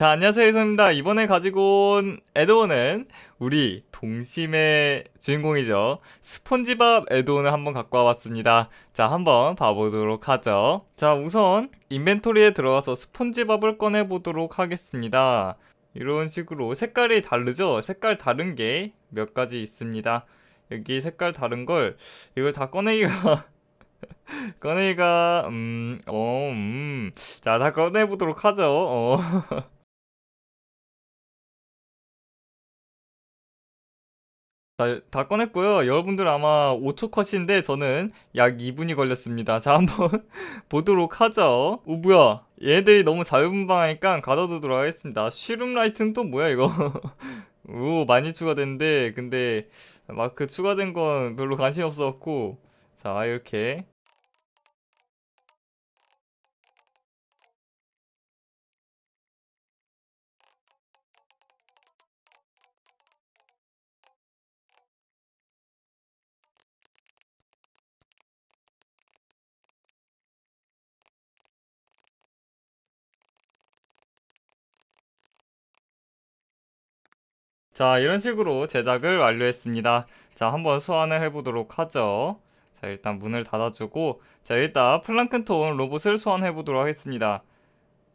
자, 안녕하세요, 이성입니다. 이번에 가지고 온 에드온은 우리 동심의 주인공이죠. 스폰지밥 에드온을 한번 갖고 와봤습니다. 자, 한번 봐보도록 하죠. 자, 우선 인벤토리에 들어가서 스폰지밥을 꺼내보도록 하겠습니다. 이런 식으로 색깔이 다르죠? 색깔 다른 게 몇 가지 있습니다. 여기 색깔 다른 걸 이걸 다 꺼내기가 꺼내기가 음, 어, 음. 자, 다 꺼내보도록 하죠. 어. 다, 다 꺼냈고요. 여러분들 아마 5초 컷인데 저는 약 2분이 걸렸습니다. 자, 한번 보도록 하죠. 오, 뭐야. 얘네들이 너무 자유분방하니까 가둬두도록 하겠습니다. 쉬룸 라이트는 또 뭐야, 이거. 오, 많이 추가됐는데, 근데 막그 추가된 건 별로 관심이 없어갖고. 자, 이렇게. 자, 이런 식으로 제작을 완료했습니다. 자, 한번 소환을 해보도록 하죠. 자, 일단 문을 닫아주고, 자, 일단 플랑크톤 로봇을 소환해 보도록 하겠습니다.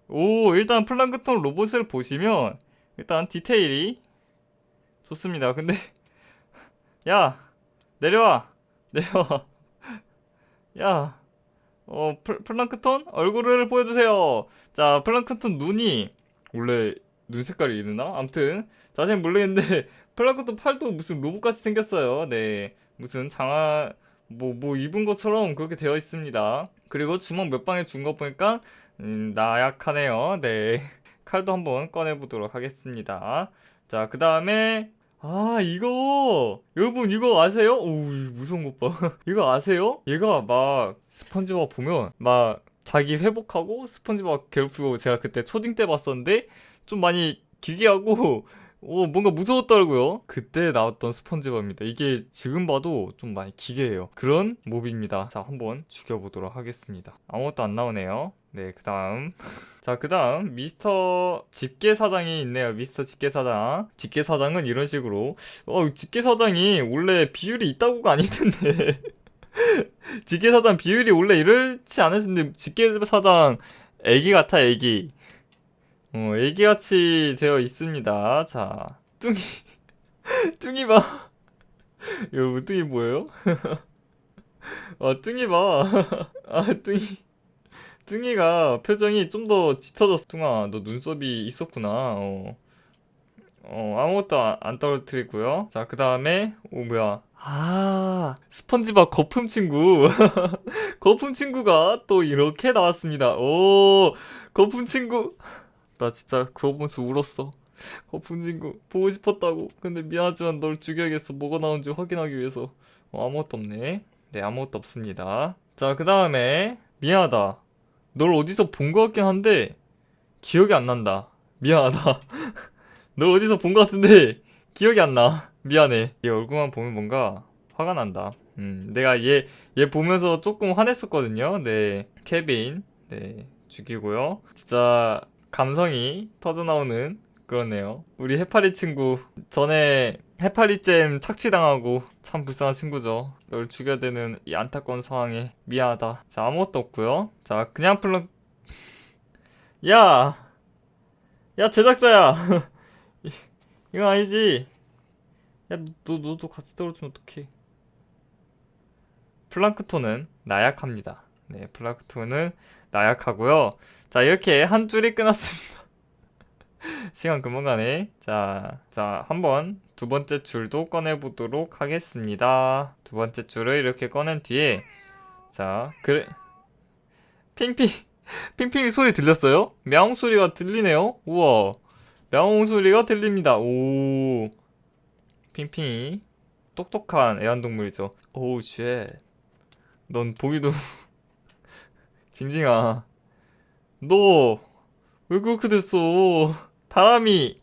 오, 일단 플랑크톤 로봇을 보시면, 일단 디테일이 좋습니다. 근데, 야, 내려와, 내려와. 야, 어, 플, 플랑크톤? 얼굴을 보여주세요. 자, 플랑크톤 눈이, 원래 눈 색깔이 이르나? 암튼, 자세히 모르겠는데 플랑크톤 팔도 무슨 로봇같이 생겼어요. 네, 무슨 장화 뭐뭐 입은 것처럼 그렇게 되어 있습니다. 그리고 주먹 몇 방에 준 거 보니까 음, 나약하네요. 네, 칼도 한번 꺼내 보도록 하겠습니다. 자, 그 다음에 아 이거 여러분 이거 아세요? 오 무서운 것 봐. 이거 아세요? 얘가 막 스펀지밥 보면 막 자기 회복하고 스펀지밥 괴롭히고 제가 그때 초딩 때 봤었는데 좀 많이 기괴하고 오, 뭔가 무서웠더라고요. 그때 나왔던 스펀지밥입니다. 이게 지금 봐도 좀 많이 기괴해요. 그런 몹입니다. 자, 한번 죽여보도록 하겠습니다. 아무것도 안 나오네요. 네, 그 다음. 자, 그 다음, 미스터 집게사장이 있네요. 미스터 집게사장. 집게사장은 이런 식으로. 어, 집게사장이 원래 비율이 있다고가 아니던데. 집게사장 비율이 원래 이렇지 않을 텐데, 집게사장 애기 같아, 애기. 어, 애기같이 되어 있습니다. 자, 뚱이, 뚱이 봐. 여러분, 뚱이 뭐예요? 아, 뚱이 봐. 아, 뚱이. 뚱이가 표정이 좀 더 짙어졌어. 뚱아, 너 눈썹이 있었구나. 어. 어, 아무것도 안, 안 떨어뜨리고요. 자, 그 다음에, 오, 뭐야. 아, 스펀지밥 거품 친구. 거품 친구가 또 이렇게 나왔습니다. 오, 거품 친구. 나 진짜 그거 보면서 울었어. 거품 친구 보고 싶었다고. 근데 미안하지만 널 죽여야겠어. 뭐가 나온지 확인하기 위해서. 어, 아무것도 없네. 네, 아무것도 없습니다. 자, 그 다음에 미안하다. 널 어디서 본 것 같긴 한데 기억이 안 난다. 미안하다. 널 어디서 본 것 같은데 기억이 안 나. 미안해. 얘 얼굴만 보면 뭔가 화가 난다. 음, 내가 얘, 얘 보면서 조금 화냈었거든요. 네, 케빈. 네, 죽이고요. 진짜 감성이 터져나오는 그러네요. 우리 해파리 친구 전에 해파리잼 착취당하고 참 불쌍한 친구죠. 널 죽여야 되는 이 안타까운 상황에 미안하다. 자 아무것도 없고요. 자 그냥 플러 야, 야 제작자야. 이- 이거 아니지. 야 너 너도 같이 떨어지면 어떡해? 플랑크톤은 나약합니다. 네, 플라톤은 나약하고요. 자, 이렇게 한 줄이 끝났습니다. 시간 금방 가네. 자, 자, 한번 두 번째 줄도 꺼내 보도록 하겠습니다. 두 번째 줄을 이렇게 꺼낸 뒤에 자, 그래 핑핑 핑핑 소리 들렸어요? 명 소리가 들리네요. 우와. 명 소리가 들립니다. 오. 핑핑이 똑똑한 애완동물이죠. 오우 쉣. 넌 보기도 징징아. 너 왜 그렇게 됐어? 바람이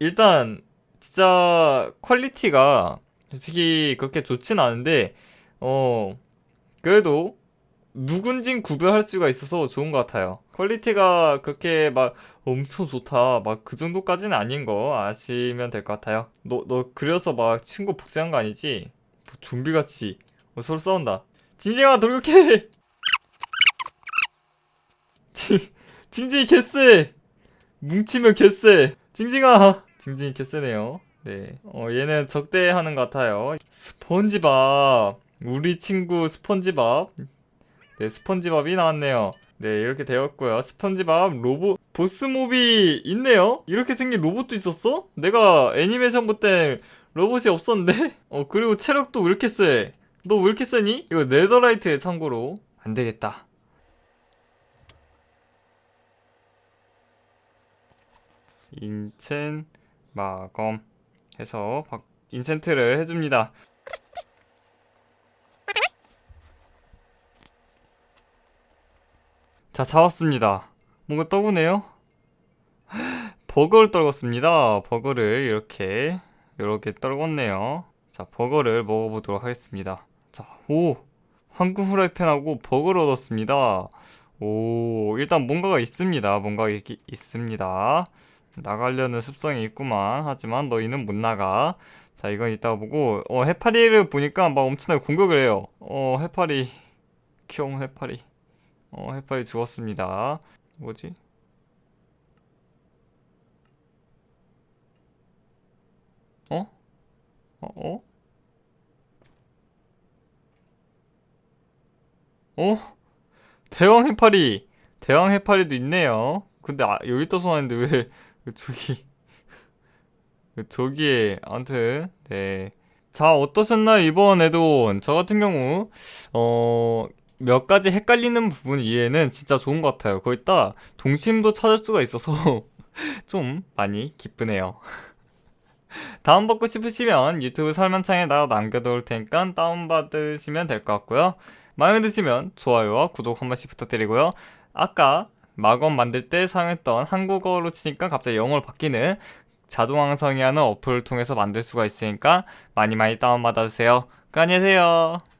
일단 진짜 퀄리티가 솔직히 그렇게 좋진 않은데 어 그래도 누군진 구별할 수가 있어서 좋은 것 같아요. 퀄리티가 그렇게 막 엄청 좋다. 막 그 정도까지는 아닌 거 아시면 될 것 같아요. 너, 너 그려서 막 친구 복제한 거 아니지? 뭐 좀비같이 어, 서로 싸운다. 진징아 돌격해! 징, 징징이 개쎄! 뭉치면 개쎄! 징징아! 징징이 개쎄네요. 네. 어, 얘는 적대하는 것 같아요. 스펀지밥. 우리 친구 스펀지밥. 네, 스펀지밥이 나왔네요. 네, 이렇게 되었고요. 스펀지밥 로봇 보스몹이 있네요. 이렇게 생긴 로봇도 있었어? 내가 애니메이션 볼 때 로봇이 없었는데? 어, 그리고 체력도 왜 이렇게 세? 너 왜 이렇게 세니? 이거 네더라이트에 참고로 안 되겠다. 인첸 마검 해서 박- 인챈트를 해줍니다. 자, 잡았습니다. 뭔가 떠구네요? 버거를 떨궜습니다. 버거를 이렇게, 이렇게 떨궜네요. 자, 버거를 먹어보도록 하겠습니다. 자, 오! 황금 후라이팬하고 버거를 얻었습니다. 오, 일단 뭔가가 있습니다. 뭔가가 있, 있습니다. 나가려는 습성이 있구만. 하지만 너희는 못 나가. 자, 이건 이따가 보고, 어, 해파리를 보니까 막 엄청나게 공격을 해요. 어, 해파리. 큐 해파리. 어, 해파리 죽었습니다. 뭐지? 어? 어? 어? 어? 대왕 해파리! 대왕 해파리도 있네요. 근데 아, 여기 떠서 왔는데 왜 저기 저기에 아무튼 네. 자 어떠셨나요? 이번 에드온 저 같은 경우 어 몇 가지 헷갈리는 부분 이해는 진짜 좋은 것 같아요. 거기다 동심도 찾을 수가 있어서 좀 많이 기쁘네요. 다운받고 싶으시면 유튜브 설명창에다 남겨놓을 테니까 다운받으시면 될 것 같고요. 마음에 드시면 좋아요와 구독 한 번씩 부탁드리고요. 아까 마검 만들 때 사용했던 한국어로 치니까 갑자기 영어로 바뀌는 자동황성이라는 어플을 통해서 만들 수가 있으니까 많이 많이 다운받아주세요. 그 안녕히 계세요.